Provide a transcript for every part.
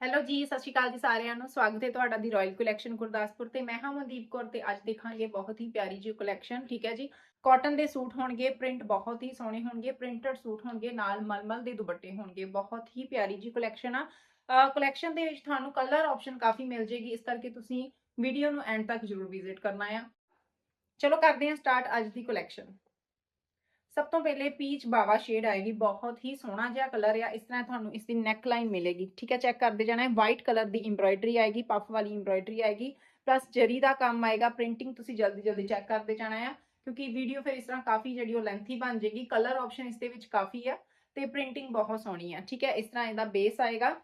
Hello ਜੀ, ਸਤਿ ਸ਼੍ਰੀ ਅਕਾਲ ਜੀ ਸਾਰਿਆਂ ਨੂੰ। ਸਵਾਗਤ ਹੈ ਤੁਹਾਡਾ ਦੀ ਰਾਇਲ ਕਲੈਕਸ਼ਨ ਗੁਰਦਾਸਪੁਰ ਤੇ। ਮੈਂ ਹਾਂ ਮਨਦੀਪ ਕੌਰ ਤੇ ਅੱਜ ਦੇਖਾਂਗੇ ਬਹੁਤ ਹੀ ਪਿਆਰੀ ਜੀ ਕਲੈਕਸ਼ਨ ਠੀਕ ਹੈ ਜੀ? ਕਾਟਨ ਦੇ ਸੂਟ ਹੋਣਗੇ ਪ੍ਰਿੰਟ ਬਹੁਤ ਹੀ ਸੋਹਣੇ ਹੋਣਗੇ ਪ੍ਰਿੰਟਡ ਸੂਟ ਹੋਣਗੇ, ਨਾਲ ਮਲਮਲ ਦੇ ਦੁਪੱਟੇ ਹੋਣਗੇ। ਬਹੁਤ ਹੀ ਪਿਆਰੀ ਜੀ ਕਲੈਕਸ਼ਨ ਆ। ਕਲੈਕਸ਼ਨ ਦੇ ਵਿੱਚ ਤੁਹਾਨੂੰ ਕਲਰ ਆਪਸ਼ਨ ਕਾਫੀ ਮਿਲ ਜੇਗੀ ਇਸ ਕਰਕੇ ਤੁਸੀਂ ਵੀਡੀਓ ਨੂੰ ਐਂਡ ਤੱਕ ਜ਼ਰੂਰ ਵਿਜ਼ਿਟ ਕਰਨਾ ਆ। ਚਲੋ ਕਰਦੇ ਹਾਂ ਸਟਾਰਟ ਅੱਜ ਦੀ ਕਲੈਕਸ਼ਨ ਸਭ ਤੋਂ ਪਹਿਲੇ ਪੀਚ ਬਾਵਾ ਸ਼ੇਡ ਆਏਗੀ, ਬਹੁਤ ਹੀ ਸੋਹਣਾ ਜਿਹਾ ਕਲਰ ਆ, ਇਸ ਤਰ੍ਹਾਂ ਤੁਹਾਨੂੰ ਇਸ ਦੀ ਨੈਕ ਲਾਈਨ ਮਿਲੇਗੀ, ਠੀਕ ਹੈ ਚੈੱਕ ਕਰਦੇ ਜਾਣਾ ਹੈ ਵਾਈਟ ਕਲਰ ਦੀ ਐਮਬ੍ਰਾਇਡਰੀ ਆਏਗੀ ਪਫ ਵਾਲੀ ਐਮਬ੍ਰਾਇਡਰੀ ਆਏਗੀ ਪਲੱਸ ਜਰੀ ਦਾ ਕੰਮ ਆਏਗਾ ਪ੍ਰਿੰਟਿੰਗ ਤੁਸੀਂ ਜਲਦੀ ਜਲਦੀ ਚੈੱਕ ਕਰਦੇ ਜਾਣਾ ਆ, ਕਿਉਂਕਿ ਵੀਡੀਓ ਫਿਰ ਇਸ ਤਰ੍ਹਾਂ ਕਾਫੀ ਜਿਹੜੀ ਉਹ ਲੈਂਥੀ ਬਣ ਜੇਗੀ ਕਲਰ ਆਪਸ਼ਨ ਇਸ ਦੇ ਵਿੱਚ ਕਾਫੀ ਆ, ਤੇ ਪ੍ਰਿੰਟਿੰਗ ਬਹੁਤ ਸੋਹਣੀ ਆ, ਠੀਕ ਹੈ, ਇਸ ਤਰ੍ਹਾਂ ਇਹਦਾ ਬੇਸ ਆਏਗਾ,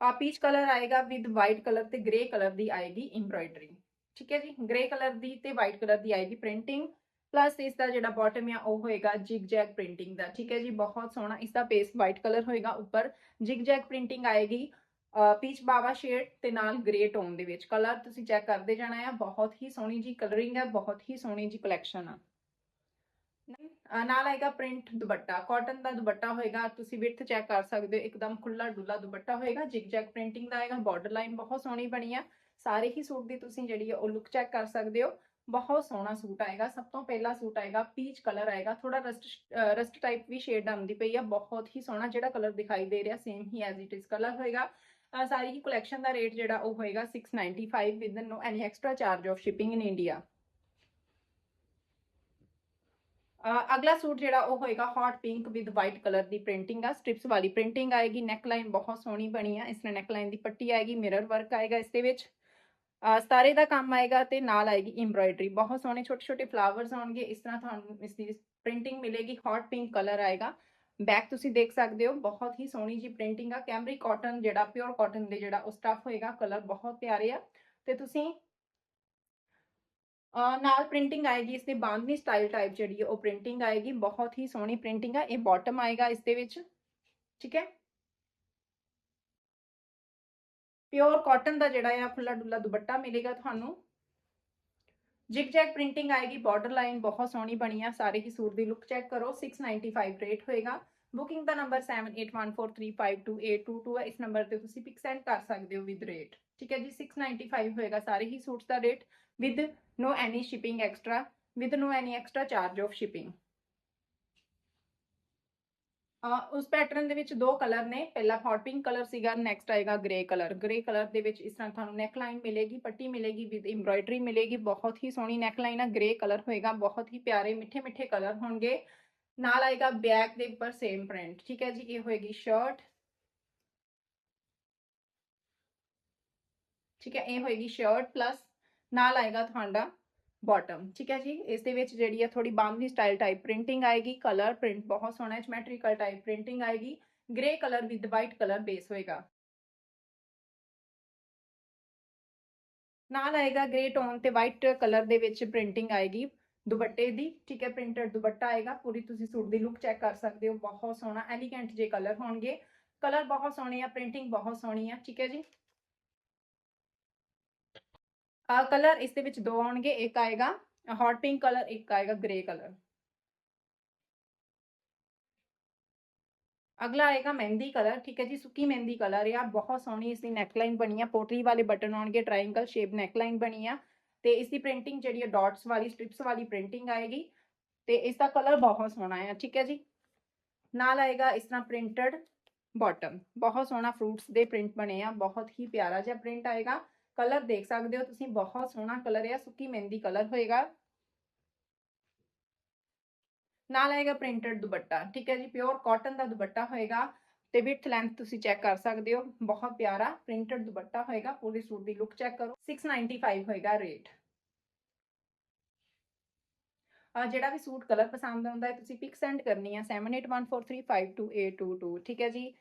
ਆ ਪੀਚ ਕਲਰ ਆਏਗਾ ਵਿਦ ਵਾਈਟ ਕਲਰ ਤੇ ਗ੍ਰੇ ਕਲਰ ਦੀ ਆਏਗੀ ਐਮਬ੍ਰਾਇਡਰੀ ਠੀਕ ਹੈ ਜੀ ਗ੍ਰੇ ਕਲਰ ਦੀ ਤੇ ਵਾਈਟ ਕਲਰ ਦੀ ਆਏਗੀ ਪ੍ਰਿੰਟਿੰਗ ਪਲੱਸ ਇਸ ਦਾ ਜਿਹੜਾ ਬਾਟਮ ਆ, ਉਹ ਹੋਏਗਾ ਜਿਗ ਜੈਗ ਪ੍ਰਿੰਟਿੰਗ ਦਾ, ਠੀਕ ਹੈ ਜੀ? ਬਹੁਤ ਸੋਹਣਾ ਇਸ ਦਾ ਬੇਸ ਵਾਈਟ ਕਲਰ ਹੋਏਗਾ ਉੱਪਰ। ਜਿਗ ਜੈਗ ਪ੍ਰਿੰਟਿੰਗ ਆਏਗੀ ਪੀਚ ਬਾਵਾ ਸ਼ੇਡ ਤੇ ਨਾਲ ਗ੍ਰੇ ਟੋਨ ਦੇ ਵਿੱਚ। ਕਲਰ ਤੁਸੀਂ ਚੈੱਕ ਕਰਦੇ ਜਾਣਾ ਆ, ਬਹੁਤ ਹੀ ਸੋਹਣੀ ਜੀ ਕਲਰਿੰਗ ਹੈ ਬਹੁਤ ਹੀ ਸੋਹਣੀ ਜੀ ਕਲੈਕਸ਼ਨ ਆ। ਨਾਲ ਆਏਗਾ ਪ੍ਰਿੰਟ ਦੁਪੱਟਾ ਕਾਟਨ ਦਾ ਦੁਪੱਟਾ ਹੋਏਗਾ, ਤੁਸੀਂ ਵਿਡਥ ਚੈੱਕ ਕਰ ਸਕਦੇ ਹੋ, ਇੱਕਦਮ ਖੁੱਲਾ ਡੁੱਲਾ ਦੁਪੱਟਾ ਹੋਏਗਾ ਜਿਗ ਜੈਗ ਪ੍ਰਿੰਟਿੰਗ ਦਾ ਆਏਗਾ ਬਾਰਡਰ ਲਾਈਨ ਬਹੁਤ ਸੋਹਣੀ ਬਣੀ ਆ। ਸਾਰੇ ਹੀ ਸੂਟ ਦੀ ਤੁਸੀਂ ਜਿਹੜੀ ਆ, ਉਹ ਲੁੱਕ ਚੈੱਕ ਕਰ ਸਕਦੇ ਹੋ। ਬਹੁਤ ਸੋਹਣਾ ਸੂਟ ਆਏਗਾ, ਸਭ ਤੋਂ ਪਹਿਲਾ ਸੂਟ ਆਏਗਾ ਪੀਚ ਕਲਰ ਆਏਗਾ ਥੋੜਾ ਰਸਟ ਰਸਟ ਟਾਈਪ ਵੀ ਸ਼ੇਡ ਆਉਂਦੀ ਪਈ ਆ, ਬਹੁਤ ਹੀ ਸੋਹਣਾ ਜਿਹੜਾ ਕਲਰ ਦਿਖਾਈ ਦੇ ਰਿਹਾ ਸੇਮ ਹੀ ਐਜ਼ ਇਟ ਇਜ਼ ਕਲਰ ਹੋਏਗਾ। ਸਾਰੀ ਹੀ ਕਲੈਕਸ਼ਨ ਦਾ ਰੇਟ ਜਿਹੜਾ ਉਹ ਹੋਏਗਾ 695 with no any extra charge of shipping in India ਅਗਲਾ ਸੂਟ ਜਿਹੜਾ ਉਹ ਹੋਏਗਾ hot pink with white colour the printing ਆ ਸਟ੍ਰਿਪਸ ਵਾਲੀ ਪ੍ਰਿੰਟਿੰਗ ਆਏਗੀ ਨੈਕ ਲਾਈਨ ਬਹੁਤ ਸੋਹਣੀ ਬਣੀ ਆ, ਇਸ ਨਾਲ ਨੈਕ ਲਾਈਨ ਦੀ ਪੱਟੀ ਆਏਗੀ ਮਿਰਰ ਵਰਕ ਆਏਗਾ ਇਸ ਦੇ ਵਿੱਚ। ਸਤਾਰੇ ਦਾ ਕੰਮ ਆਏਗਾ ਤੇ ਨਾਲ ਆਏਗੀ ਐਮਬ੍ਰਾਇਡਰੀ ਬਹੁਤ ਸੋਹਣੇ, ਛੋਟੇ ਛੋਟੇ ਫਲਾਵਰਸ ਆਉਣਗੇ। ਇਸ ਤਰ੍ਹਾਂ ਤੁਹਾਨੂੰ ਇਸ ਦੀ ਪ੍ਰਿੰਟਿੰਗ ਮਿਲੇਗੀ। ਹੌਟ ਪਿੰਕ ਕਲਰ ਆਏਗਾ। ਬੈਕ ਤੁਸੀਂ ਦੇਖ ਸਕਦੇ ਹੋ, ਬਹੁਤ ਹੀ ਸੋਹਣੀ ਜੀ ਪ੍ਰਿੰਟਿੰਗ ਆ। ਕੈਮਰੀ ਕਾਟਨ ਜਿਹੜਾ ਪਿਓਰ ਕਾਟਨ ਦੇ ਜਿਹੜਾ ਉਹ ਸਟਫ ਹੋਏਗਾ। ਕਲਰ ਬਹੁਤ ਪਿਆਰੇ ਆ। ਤੇ ਤੁਸੀਂ ਨਾਲ ਪ੍ਰਿੰਟਿੰਗ ਆਏਗੀ। ਇਸ ਦੇ ਬਾਂਦਨੀ ਸਟਾਈਲ ਟਾਈਪ ਜਿਹੜੀ ਹੈ ਉਹ ਪ੍ਰਿੰਟਿੰਗ ਆਏਗੀ। ਬਹੁਤ ਹੀ ਸੋਹਣੀ ਪ੍ਰਿੰਟਿੰਗ ਆ। ਇਹ ਬਾਟਮ ਆਏਗਾ ਇਸ ਦੇ ਵਿੱਚ। ਠੀਕ ਹੈ? ਪਿਓਰ ਕਾਟਨ ਦਾ ਜਿਹੜਾ ਆ ਖੁੱਲਾ ਡੁੱਲਾ ਦੁਪੱਟਾ ਮਿਲੇਗਾ ਤੁਹਾਨੂੰ। ਜਿਗ ਜੈਕ ਪ੍ਰਿੰਟਿੰਗ ਆਏਗੀ ਬਾਰਡਰ ਲਾਈਨ ਬਹੁਤ ਸੋਹਣੀ ਬਣੀ ਆ, ਸਾਰੇ ਹੀ ਸੂਟ ਦੀ ਲੁੱਕ ਚੈੱਕ ਕਰੋ 695 ਰੇਟ ਹੋਏਗਾ। ਬੁਕਿੰਗ ਦਾ ਨੰਬਰ 7814352822 ਹੈ ਇਸ ਨੰਬਰ ਤੇ ਤੁਸੀਂ ਪਿਕ ਸੈਂਡ ਕਰ ਸਕਦੇ ਹੋ ਵਿਦ ਰੇਟ ਠੀਕ ਹੈ ਜੀ 695 ਹੋਏਗਾ ਸਾਰੇ ਹੀ suits the rate with no any shipping extra, with no any extra charge of shipping ਉਸ ਪੈਟਰਨ ਦੇ ਵਿੱਚ ਦੋ ਕਲਰ ਨੇ। ਪਹਿਲਾ ਹੌਟ ਪਿੰਕ ਕਲਰ ਸੀਗਾ ਨੈਕਸਟ ਆਏਗਾ ਗ੍ਰੇ ਕਲਰ ਗ੍ਰੇ ਕਲਰ ਦੇ ਵਿੱਚ ਇਸ ਤਰ੍ਹਾਂ ਤੁਹਾਨੂੰ ਨੈਕ ਲਾਈਨ ਮਿਲੇਗੀ, ਪੱਟੀ ਮਿਲੇਗੀ ਵਿਦ ਐਮਬ੍ਰਾਇਡਰੀ ਮਿਲੇਗੀ। ਬਹੁਤ ਹੀ ਸੋਹਣੀ ਨੈਕ ਲਾਈਨ ਆ ਗ੍ਰੇ ਕਲਰ ਹੋਏਗਾ, ਬਹੁਤ ਹੀ ਪਿਆਰੇ ਮਿੱਠੇ ਮਿੱਠੇ ਕਲਰ ਹੋਣਗੇ। ਨਾਲ ਆਏਗਾ ਬੈਕ ਦੇ ਉੱਪਰ ਸੇਮ ਪ੍ਰਿੰਟ ਠੀਕ ਹੈ ਜੀ, ਇਹ ਹੋਏਗੀ ਸ਼ਰਟ ਠੀਕ ਹੈ, ਇਹ ਹੋਏਗੀ ਸ਼ਰਟ ਪਲੱਸ ਨਾਲ ਆਏਗਾ ਤੁਹਾਡਾ ਬਾਟਮ ਠੀਕ ਹੈ ਜੀ? ਇਸ ਦੇ ਵਿੱਚ ਜਿਹੜੀ ਹੈ ਥੋੜੀ ਬਾਂਦਨੀ ਸਟਾਈਲ ਟਾਈਪ ਪ੍ਰਿੰਟਿੰਗ ਆਏਗੀ ਕਲਰ ਪ੍ਰਿੰਟ ਬਹੁਤ ਸੋਹਣਾ ਜਿਓਮੈਟ੍ਰੀਕਲ ਟਾਈਪ ਪ੍ਰਿੰਟਿੰਗ ਆਏਗੀ grey colour with white colour base ਹੋਏਗਾ। ਨਾਲ ਆਏਗਾ ਗ੍ਰੇ ਟੋਨ ਤੇ ਵਾਈਟ ਕਲਰ ਦੇ ਵਿੱਚ ਪ੍ਰਿੰਟਿੰਗ ਆਏਗੀ ਦੁਪੱਟੇ ਦੀ, ਠੀਕ ਹੈ? ਪ੍ਰਿੰਟਡ ਦੁਪੱਟਾ ਆਏਗਾ, ਪੂਰੀ ਤੁਸੀਂ ਸੂਟ ਦੀ ਲੁੱਕ ਚੈੱਕ ਕਰ ਸਕਦੇ ਹੋ, ਬਹੁਤ ਸੋਹਣਾ ਐਲੀਗੈਂਟ ਜੇ ਕਲਰ ਹੋਣਗੇ। ਕਲਰ ਬਹੁਤ ਸੋਹਣੇ ਆ ਪ੍ਰਿੰਟਿੰਗ ਬਹੁਤ ਸੋਹਣੀ ਆ, ਠੀਕ ਹੈ ਜੀ? ਕਲਰ ਇਸ ਦੇ ਵਿੱਚ ਦੋ ਆਉਣਗੇ ਇੱਕ ਆਏਗਾ ਹੌਟ ਪਿੰਕ ਕਲਰ ਇੱਕ ਆਏਗਾ ਗ੍ਰੇ ਕਲਰ ਅਗਲਾ ਆਏਗਾ ਮਹਿੰਦੀ ਕਲਰ ਠੀਕ ਹੈ ਜੀ ਸੁੱਕੀ ਮਹਿੰਦੀ ਕਲਰ ਆ ਬਹੁਤ ਸੋਹਣੀ ਇਸ ਦੀ ਨੈਕਲਾਈਨ ਬਣੀ ਆ ਪੋਟਰੀ ਵਾਲੇ ਬਟਨ ਆਉਣਗੇ ਟ੍ਰਾਇੰਗਲ ਸ਼ੇਪ ਨੈਕਲਾਈਨ ਬਣੀ ਆ ਤੇ ਇਸ ਦੀ ਪ੍ਰਿੰਟਿੰਗ ਜਿਹੜੀ ਹੈ ਡਾਟਸ ਵਾਲੀ ਸਟ੍ਰਿਪਸ ਵਾਲੀ ਪ੍ਰਿੰਟਿੰਗ ਆਏਗੀ ਤੇ ਇਸ ਦਾ ਕਲਰ ਬਹੁਤ ਸੋਹਣਾ ਆ ਠੀਕ ਹੈ ਜੀ ਨਾਲ ਆਏਗਾ ਇਸ ਤਰ੍ਹਾਂ ਪ੍ਰਿੰਟਡ ਬਾਟਮ ਬਹੁਤ ਸੋਹਣਾ ਫਰੂਟਸ ਦੇ ਪ੍ਰਿੰਟ ਬਣੇ ਆ ਬਹੁਤ ਹੀ ਪਿਆਰਾ ਜਿਹਾ ਪ੍ਰਿੰਟ ਆਏਗਾ ਕਲਰ ਦੇਖ ਸਕਦੇ ਹੋ ਤੁਸੀਂ ਬਹੁਤ ਸੋਹਣਾ ਕਲਰ ਹੈ ਸੁੱਕੀ ਮਹਿੰਦੀ ਕਲਰ ਹੋਏਗਾ ਨਾਲ ਆਏਗਾ ਪ੍ਰਿੰਟਡ ਦੁਪੱਟਾ ਠੀਕ ਹੈ ਜੀ ਪਿਓਰ ਕਾਟਨ ਦਾ ਦੁਪੱਟਾ ਹੋਏਗਾ ਤੇ ਵਿਡਥ ਲੈਂਥ ਤੁਸੀਂ ਚੈੱਕ ਕਰ ਸਕਦੇ ਹੋ ਬਹੁਤ ਪਿਆਰਾ ਪ੍ਰਿੰਟਡ ਦੁਪੱਟਾ ਹੋਏਗਾ ਪੂਰੇ ਸੂਟ ਦੀ ਲੁੱਕ ਚੈੱਕ ਕਰੋ 695 ਹੋਏਗਾ ਰੇਟ ਆ ਜਿਹੜਾ ਵੀ ਸੂਟ ਕਲਰ ਪਸੰਦ ਆਉਂਦਾ ਹੈ ਤੁਸੀਂ ਪਿਕ ਸੈਂਡ ਕਰਨੀ ਹੈ 7814352822 ਠੀਕ ਹੈ ਜੀ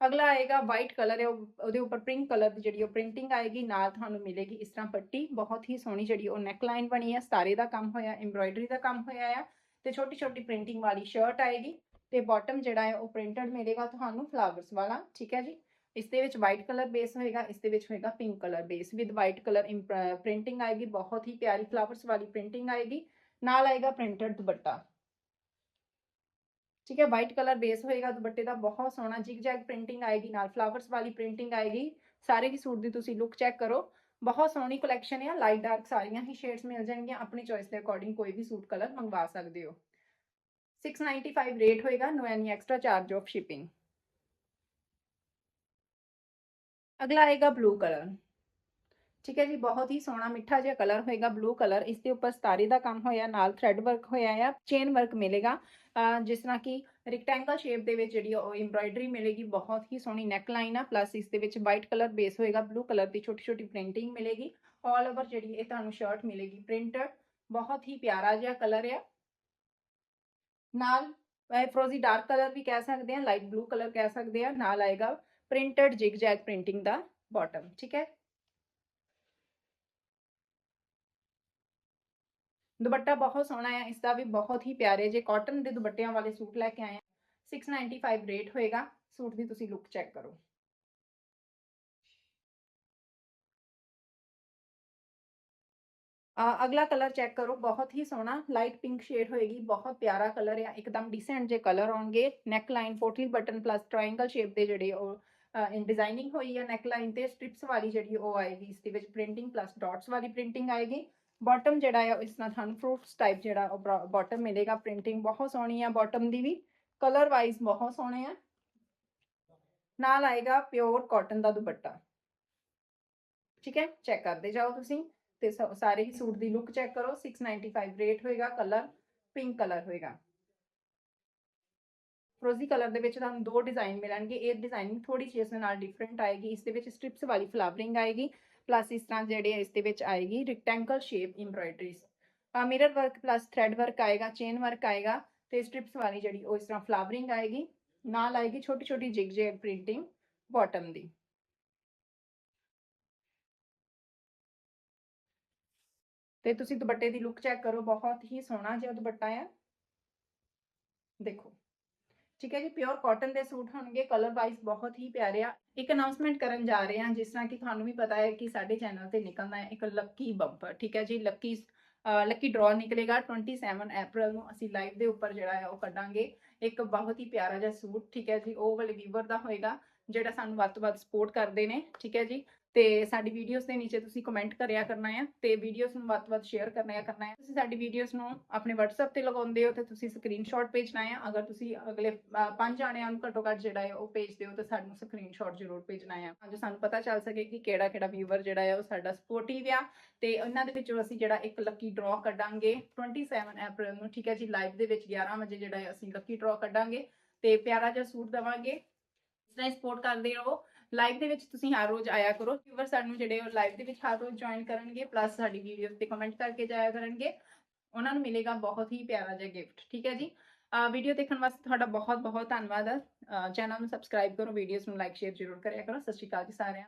ਅਗਲਾ ਆਏਗਾ ਵਾਈਟ ਕਲਰ ਹੈ ਉਹਦੇ ਉੱਪਰ ਪਿੰਕ ਕਲਰ ਦੀ ਜਿਹੜੀ ਉਹ ਪ੍ਰਿੰਟਿੰਗ ਆਏਗੀ, ਨਾਲ ਤੁਹਾਨੂੰ ਮਿਲੇਗੀ ਇਸ ਤਰ੍ਹਾਂ ਪੱਟੀ, ਬਹੁਤ ਹੀ ਸੋਹਣੀ ਜਿਹੜੀ ਉਹ ਨੈਕ ਲਾਈਨ ਬਣੀ ਹੈ, ਸਤਾਰੇ ਦਾ ਕੰਮ ਹੋਇਆ ਐਮਬ੍ਰਾਇਡਰੀ ਦਾ ਕੰਮ ਹੋਇਆ ਆ, ਤੇ ਛੋਟੀ ਛੋਟੀ ਪ੍ਰਿੰਟਿੰਗ ਵਾਲੀ ਸ਼ਰਟ ਆਏਗੀ, ਤੇ ਬਾਟਮ ਜਿਹੜਾ ਹੈ ਉਹ ਪ੍ਰਿੰਟਡ ਮਿਲੇਗਾ ਤੁਹਾਨੂੰ ਫਲਾਵਰਸ ਵਾਲਾ, ਠੀਕ ਹੈ ਜੀ? ਇਸ ਦੇ ਵਿੱਚ ਵਾਈਟ ਕਲਰ ਬੇਸ ਹੋਏਗਾ, ਇਸ ਦੇ ਵਿੱਚ ਹੋਏਗਾ pink colour base with white colour printing ਆਏਗੀ, ਬਹੁਤ ਹੀ ਪਿਆਰੀ ਫਲਾਵਰਸ ਵਾਲੀ ਪ੍ਰਿੰਟਿੰਗ ਆਏਗੀ, ਨਾਲ ਆਏਗਾ ਪ੍ਰਿੰਟਡ ਦੁਪੱਟਾ। ਠੀਕ ਹੈ ਵਾਈਟ ਕਲਰ ਬੇਸ ਹੋਏਗਾ ਦੁਪੱਟੇ ਦਾ ਬਹੁਤ ਸੋਹਣਾ ਜਿਗ ਜੈਗ ਪ੍ਰਿੰਟਿੰਗ ਆਏਗੀ ਨਾਲ ਫਲਾਵਰਸ ਵਾਲੀ ਪ੍ਰਿੰਟਿੰਗ ਆਏਗੀ ਸਾਰੇ ਹੀ ਸੂਟ ਦੀ ਤੁਸੀਂ ਲੁੱਕ ਚੈੱਕ ਕਰੋ ਬਹੁਤ ਸੋਹਣੀ ਕਲੈਕਸ਼ਨ ਹੈ ਲਾਈਟ ਡਾਰਕ ਸਾਰੀਆਂ ਹੀ ਸ਼ੇਡਸ ਮਿਲ ਜਾਣਗੀਆਂ ਆਪਣੀ ਚੋਇਸ ਦੇ ਅਕੋਰਡਿੰਗ ਕੋਈ ਵੀ ਸੂਟ ਕਲਰ ਮੰਗਵਾ ਸਕਦੇ ਹੋ 695 ਰੇਟ ਹੋਏਗਾ no any extra charge of shipping ਅਗਲਾ ਆਏਗਾ ਬਲੂ ਕਲਰ ਠੀਕ ਹੈ ਜੀ ਬਹੁਤ ਹੀ ਸੋਹਣਾ ਮਿੱਠਾ ਜਿਹਾ ਕਲਰ ਹੋਏਗਾ ਬਲੂ ਕਲਰ ਇਸ ਦੇ ਉੱਪਰ ਸਤਾਰੀ ਦਾ ਕੰਮ ਹੋਇਆ ਨਾਲ ਥ੍ਰੈਡ ਵਰਕ ਹੋਇਆ ਆ ਚੇਨ ਵਰਕ ਮਿਲੇਗਾ ਅਹ ਜਿਸ ਤਰ੍ਹਾਂ ਕਿ ਰੈਕਟੈਂਗਲ ਸ਼ੇਪ ਦੇ ਵਿੱਚ ਜਿਹੜੀ ਉਹ ਐਮਬ੍ਰਾਇਡਰੀ ਮਿਲੇਗੀ, ਬਹੁਤ ਹੀ ਸੋਹਣੀ ਨੈਕ ਲਾਈਨ ਆ ਪਲੱਸ ਇਸ ਦੇ ਵਿੱਚ ਵਾਈਟ ਕਲਰ ਬੇਸ ਹੋਏਗਾ ਬਲੂ ਕਲਰ ਦੀ ਛੋਟੀ ਛੋਟੀ ਪ੍ਰਿੰਟਿੰਗ ਮਿਲੇਗੀ ਆਲ ਓਵਰ ਜਿਹੜੀ ਇਹ ਤੁਹਾਨੂੰ ਸ਼ਰਟ ਮਿਲੇਗੀ ਪ੍ਰਿੰਟਡ ਬਹੁਤ ਹੀ ਪਿਆਰਾ ਜਿਹਾ ਕਲਰ ਆ। ਨਾਲ ਫਰੋਜ਼ੀ ਡਾਰਕ ਕਲਰ ਵੀ ਕਹਿ ਸਕਦੇ ਆ ਲਾਈਟ ਬਲੂ ਕਲਰ ਕਹਿ ਸਕਦੇ ਆ, ਨਾਲ ਆਏਗਾ ਪ੍ਰਿੰਟਡ ਜਿਗ ਜੈਗ ਪ੍ਰਿੰਟਿੰਗ ਦਾ ਬਾਟਮ ਠੀਕ ਹੈ? ਦੁਪੱਟਾ ਬਹੁਤ ਸੋਹਣਾ ਹੈ ਇਸ ਦਾ ਵੀ ਬਹੁਤ ਹੀ ਪਿਆਰੇ ਜੇ ਕਾਟਨ ਦੇ ਦੁਪੱਟਿਆਂ ਵਾਲੇ ਸੂਟ ਲੈ ਕੇ ਆਏ ਹਾਂ 695 ਰੇਟ ਹੋਏਗਾ, ਸੂਟ ਦੀ ਤੁਸੀਂ ਲੁੱਕ ਚੈੱਕ ਕਰੋ। ਅਗਲਾ ਕਲਰ ਚੈੱਕ ਕਰੋ, ਬਹੁਤ ਹੀ ਸੋਹਣਾ ਲਾਈਟ ਪਿੰਕ ਸ਼ੇਡ ਹੋਏਗੀ, ਬਹੁਤ ਪਿਆਰਾ ਕਲਰ ਆ, ਇੱਕਦਮ ਡੀਸੈਂਟ ਜੇ ਕਲਰ ਆਉਣਗੇ neck line potli button plus triangle shape ਦੇ ਜਿਹੜੇ ਉਹ ਇਨ ਡਿਜ਼ਾਈਨਿੰਗ ਹੋਈ ਹੈ ਨੈਕ ਲਾਈਨ ਤੇ ਸਟ੍ਰਿਪਸ ਵਾਲੀ ਜਿਹੜੀ ਉਹ ਆਏਗੀ, ਇਸ ਦੇ ਵਿੱਚ ਪ੍ਰਿੰਟਿੰਗ ਪਲੱਸ ਡਾਟਸ ਵਾਲੀ ਪ੍ਰਿੰਟਿੰਗ ਆਏਗੀ। ਬਾਟਮ ਜਿਹੜਾ ਆ, ਇਸ ਨਾਲ ਤੁਹਾਨੂੰ ਫਰੂਟਸ ਟਾਈਪ ਜਿਹੜਾ ਉਹ ਬਾਟਮ ਮਿਲੇਗਾ। ਪ੍ਰਿੰਟਿੰਗ ਬਹੁਤ ਸੋਹਣੀ ਆ ਬਾਟਮ ਦੀ ਵੀ। ਕਲਰ ਵਾਈਜ਼ ਬਹੁਤ ਸੋਹਣੇ ਆ। ਨਾਲ ਆਏਗਾ ਪਿਓਰ ਕਾਟਨ ਦਾ ਦੁਪੱਟਾ। ਠੀਕ ਹੈ? ਚੈੱਕ ਕਰਦੇ ਜਾਓ ਤੁਸੀਂ। ਤੇ ਸਾਰੇ ਹੀ ਸੂਟ ਦੀ ਲੁੱਕ ਚੈੱਕ ਕਰੋ। 695 ਰੇਟ ਹੋਏਗਾ। ਕਲਰ ਪਿੰਕ ਕਲਰ ਹੋਏਗਾ। ਫਰੋਜ਼ੀ ਕਲਰ ਦੇ ਵਿੱਚ ਤੁਹਾਨੂੰ ਦੋ ਡਿਜ਼ਾਈਨ ਮਿਲਣਗੇ। ਇਹ ਡਿਜ਼ਾਈਨਿੰਗ ਥੋੜੀ ਜਿਹੀ ਇਸ ਨਾਲ ਡਿਫਰੈਂਟ ਆਏਗੀ। ਇਸ ਦੇ ਵਿੱਚ ਸਟ੍ਰਿਪਸ ਵਾਲੀ ਫਲਾਵਰਿੰਗ ਆਏਗੀ। ਪਲੱਸ ਇਸ ਤਰ੍ਹਾਂ ਜਿਹੜੇ ਇਸ ਦੇ ਵਿੱਚ ਆਏਗੀ rectangle shape embroideries mirror work plus thread work ਆਏਗਾ ਚੇਨ ਵਰਕ ਆਏਗਾ ਤੇ ਸਟ੍ਰਿਪਸ ਵਾਲੀ ਜਿਹੜੀ ਉਹ ਇਸ ਤਰ੍ਹਾਂ ਫਲਾਵਰਿੰਗ ਆਏਗੀ, ਨਾਲ ਆਏਗੀ ਛੋਟੀ ਛੋਟੀ ਜਿਗ ਜੈਗ ਪ੍ਰਿੰਟਿੰਗ ਬਾਟਮ ਦੀ। ਤੇ ਤੁਸੀਂ ਦੁਪੱਟੇ ਦੀ ਲੁੱਕ ਚੈੱਕ ਕਰੋ, ਬਹੁਤ ਹੀ ਸੋਹਣਾ ਜਿਹਾ ਦੁਪੱਟਾ ਆ। ਦੇਖੋ। ਠੀਕ ਹੈ ਜੀ ਪਿਓਰ ਕਾਟਨ ਦੇ ਸੂਟ ਹੋਣਗੇ ਕਲਰ ਵਾਈਜ਼ ਬਹੁਤ ਹੀ ਪਿਆਰੇ ਆ। ਇੱਕ ਅਨਾਉਂਸਮੈਂਟ ਕਰਨ ਜਾ ਰਹੇ ਹਾਂ, ਜਿਸ ਤਰ੍ਹਾਂ ਕਿ ਤੁਹਾਨੂੰ ਵੀ ਪਤਾ ਹੈ ਕਿ ਸਾਡੇ ਚੈਨਲ ਤੇ ਨਿਕਲਣਾ ਹੈ ਇੱਕ ਲੱਕੀ ਬੰਪਰ ਠੀਕ ਹੈ ਜੀ ਲੱਕੀ ਲੱਕੀ ਡਰਾ ਨਿਕਲੇਗਾ 27 ਅਪ੍ਰੈਲ ਨੂੰ। ਅਸੀਂ ਲਾਈਵ ਦੇ ਉੱਪਰ ਜਿਹੜਾ ਹੈ ਉਹ ਕੱਢਾਂਗੇ। ਇੱਕ ਬਹੁਤ ਹੀ ਪਿਆਰਾ ਜਿਹਾ ਸੂਟ, ਠੀਕ ਹੈ ਜੀ, ਉਹ ਵਾਲੇ ਵੀਵਰ ਦਾ ਹੋਏਗਾ, ਜਿਹੜਾ ਸਾਨੂੰ ਵੱਧ ਤੋਂ ਵੱਧ ਸਪੋਰਟ ਕਰਦੇ ਨੇ, ਠੀਕ ਹੈ ਜੀ। ਤੇ ਸਾਡੀ ਵੀਡੀਓਜ਼ ਦੇ ਨੀਚੇ ਤੁਸੀਂ ਕਮੈਂਟ ਕਰਿਆ ਕਰਨਾ ਹੈ ਤੇ ਵੀਡੀਓਜ਼ ਨੂੰ ਵੱਧ ਤੋਂ ਵੱਧ ਸ਼ੇਅਰ ਕਰਨਾ ਕਰਨਾ ਹੈ ਤੁਸੀਂ ਸਾਡੀ ਵੀਡੀਓਜ਼ ਨੂੰ ਆਪਣੇ WhatsApp ਤੇ ਲਗਾਉਂਦੇ ਹੋ ਤੇ ਤੁਸੀਂ ਸਕਰੀਨਸ਼ਾਟ ਭੇਜਣਾ ਹੈ ਅਗਰ ਤੁਸੀਂ ਅਗਲੇ ਪੰਜ ਜਾਣਿਆਂ ਨੂੰ ਘੱਟੋ ਘੱਟ ਜਿਹੜਾ ਹੈ ਉਹ ਭੇਜਦੇ ਹੋ ਤਾਂ ਸਾਨੂੰ ਸਕਰੀਨਸ਼ਾਟ ਜ਼ਰੂਰ ਭੇਜਣਾ ਹੈ ਤਾਂ ਜੋ ਸਾਨੂੰ ਪਤਾ ਚੱਲ ਸਕੇ ਕਿ ਕਿਹੜਾ ਕਿਹੜਾ ਵੀਵਰ ਜਿਹੜਾ ਹੈ ਉਹ ਸਾਡਾ ਸਪੋਰਟਿਵ ਆ। ਤੇ ਉਹਨਾਂ ਦੇ ਵਿੱਚੋਂ ਅਸੀਂ ਜਿਹੜਾ ਇੱਕ ਲੱਕੀ ਡਰਾ ਕੱਢਾਂਗੇ। 27 ਅਪ੍ਰੈਲ ਨੂੰ, ਠੀਕ ਹੈ ਜੀ ਲਾਈਵ ਦੇ ਵਿੱਚ 11 ਵਜੇ ਜਿਹੜਾ ਹੈ ਅਸੀਂ ਲੱਕੀ ਡਰਾ ਕੱਢਾਂਗੇ। ਤੇ ਪਿਆਰਾ ਜਿਹਾ ਸੂਟ ਦਵਾਂਗੇ। ਇਸ ਤਰ੍ਹਾਂ ਸਪੋਰਟ ਕਰਦੇ ਰਹੋ। ਲਾਈਵ ਦੇ ਵਿੱਚ ਤੁਸੀਂ ਹਰ ਰੋਜ਼ ਆਇਆ ਕਰੋ। ਵੀਵਰ ਸਾਨੂੰ ਜਿਹੜੇ ਉਹ ਲਾਈਵ ਦੇ ਵਿੱਚ ਹਰ ਰੋਜ਼ ਜੁਆਇਨ ਕਰਨਗੇ ਪਲੱਸ ਸਾਡੀ ਵੀਡੀਓਜ਼ ਤੇ ਕਮੈਂਟ ਕਰਕੇ ਜਾਇਆ ਕਰਨਗੇ। ਉਹਨਾਂ ਨੂੰ ਮਿਲੇਗਾ ਬਹੁਤ ਹੀ ਪਿਆਰਾ ਜਿਹਾ ਗਿਫਟ ਠੀਕ ਹੈ ਜੀ? ਵੀਡੀਓ ਦੇਖਣ ਵਾਸਤੇ ਤੁਹਾਡਾ ਬਹੁਤ ਬਹੁਤ ਧੰਨਵਾਦ। ਹੈ ਚੈਨਲ ਨੂੰ ਸਬਸਕ੍ਰਾਈਬ ਕਰੋ ਵੀਡੀਓਜ਼ ਨੂੰ ਲਾਈਕ ਸ਼ੇਅਰ ਜ਼ਰੂਰ ਕਰਿਆ ਕਰੋ। ਸਤਿ ਸ਼੍ਰੀ ਅਕਾਲ ਜੀ ਸਾਰਿਆਂ